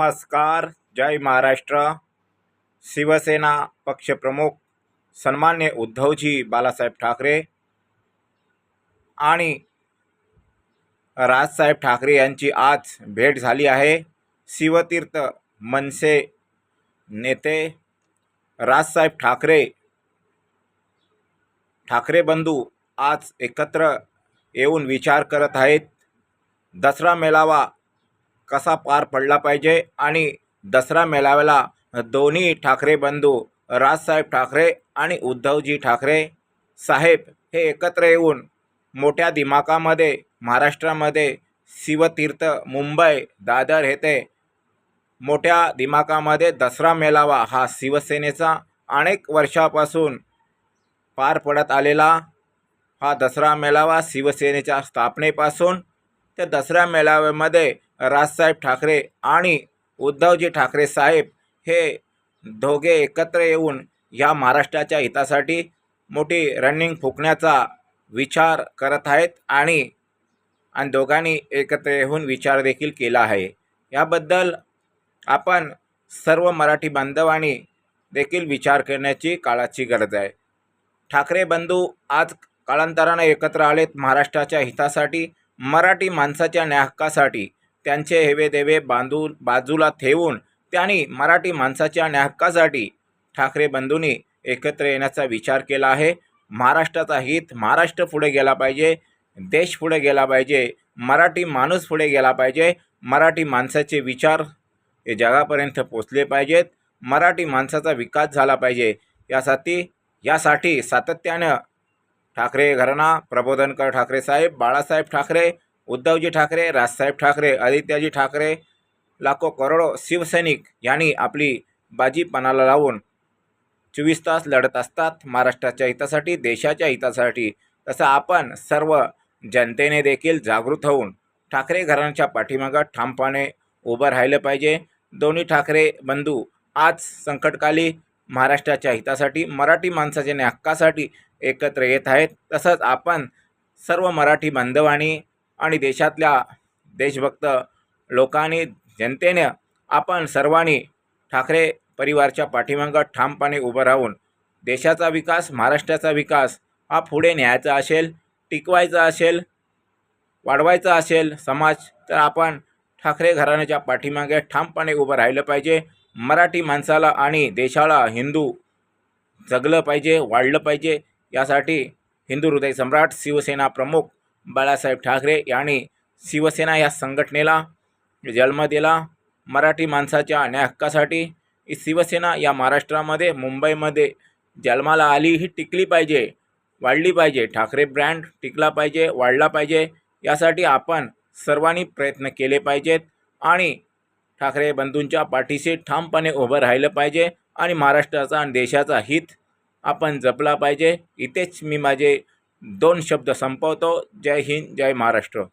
नमस्कार जय महाराष्ट्र. शिवसेना पक्षप्रमुख सन्मान्य उद्धवजी बालासाहेब ठाकरे आणि राजसाहेब ठाकरे यांची आज भेट झाली आहे. शिवतीर्थ मनसे नेते राजसाहेब ठाकरे ठाकरे बंधू आज एकत्र येऊन विचार करत आहेत. दसरा मेळावा कसा पार पडला पाहिजे आणि दसरा मेळाव्याला दोन्ही ठाकरे बंधू राजसाहेब ठाकरे आणि उद्धवजी ठाकरे साहेब हे एकत्र येऊन मोठ्या दिमाकामध्ये महाराष्ट्रामध्ये शिवतीर्थ मुंबई दादर येथे मोठ्या दिमाकामध्ये दसरा मेळावा हा शिवसेनेचा अनेक वर्षापासून पार पडत आलेला हा दसरा मेळावा शिवसेनेच्या स्थापनेपासून त्या दसऱ्या मेळाव्यामध्ये राजसाहेब ठाकरे आणि उद्धवजी ठाकरे साहेब हे दोघे एकत्र येऊन या महाराष्ट्राच्या हितासाठी मोठी रनिंग फुकण्याचा विचार करत आहेत आणि आणि दोघांनी एकत्र येऊन विचार देखील केला आहे. याबद्दल आपण सर्व मराठी बांधवांनी देखील विचार करण्याची काळाची गरज आहे. ठाकरे बंधू आज कालांतराने एकत्र आलेत महाराष्ट्राच्या हितासाठी मराठी माणसाच्या न्याहकासाठी त्यांचे हेवेदेवे बांधू बांधून बाजूला ठेवून त्यांनी मराठी माणसाच्या न्याहक्कासाठी ठाकरे बंधूंनी एकत्र येण्याचा विचार केला आहे. महाराष्ट्राचा हित महाराष्ट्र पुढे गेला पाहिजे देश पुढे गेला पाहिजे मराठी माणूस पुढे गेला पाहिजे मराठी माणसाचे विचार हे जगापर्यंत पोचले पाहिजेत मराठी माणसाचा विकास झाला पाहिजे. यासाठी यासाठी सातत्यानं ठाकरे घराणा प्रबोधनकर ठाकरे साहेब बाळासाहेब ठाकरे उद्धवजी ठाकरे राजसाहेब ठाकरे आदित्यजी ठाकरे लाखो करोडो शिवसैनिक यांनी आपली बाजी पणाला लावून चोवीस तास लढत असतात. महाराष्ट्राच्या हितासाठी देशाच्या हितासाठी. तसं आपण सर्व जनतेने देखील जागृत होऊन ठाकरे घराण्याच्या पाठीमागं ठामपणे उभं राहिलं पाहिजे. दोन्ही ठाकरे बंधू आज संकटकाली महाराष्ट्राच्या हितासाठी मराठी माणसाच्या हक्कासाठी एकत्र येत आहेत. तसंच आपण सर्व मराठी बांधवांनी आणि देशातल्या देशभक्त लोकांनी जनतेने आपण सर्वांनी ठाकरे परिवारच्या पाठीमागं ठामपणे उभं राहून देशाचा विकास महाराष्ट्राचा विकास हा पुढे न्यायचा असेल टिकवायचा असेल वाढवायचा असेल समाज तर आपण ठाकरे घराण्याच्या पाठीमागे ठामपणे उभं राहिलं पाहिजे. मराठी माणसाला आणि देशाला हिंदू जगलं पाहिजे वाढलं पाहिजे यासाठी हिंदू हृदय सम्राट शिवसेना प्रमुख बाळासाहेब ठाकरे यांनी शिवसेना या संघटनेला जन्म दिला. मराठी माणसाच्या न्याय हक्कासाठी शिवसेना या महाराष्ट्रामध्ये मुंबईमध्ये जन्माला आली ही टिकली पाहिजे वाढली पाहिजे. ठाकरे ब्रँड टिकला पाहिजे वाढला पाहिजे यासाठी आपण सर्वांनी प्रयत्न केले पाहिजेत आणि ठाकरे बंधूंच्या पाठीशी ठामपणे उभं राहिलं पाहिजे आणि महाराष्ट्राचा आणि देशाचा हित आपण जपला पाहिजे. इथेच मी माझे दोन शब्द संपवतो. जय हिंद जय महाराष्ट्र.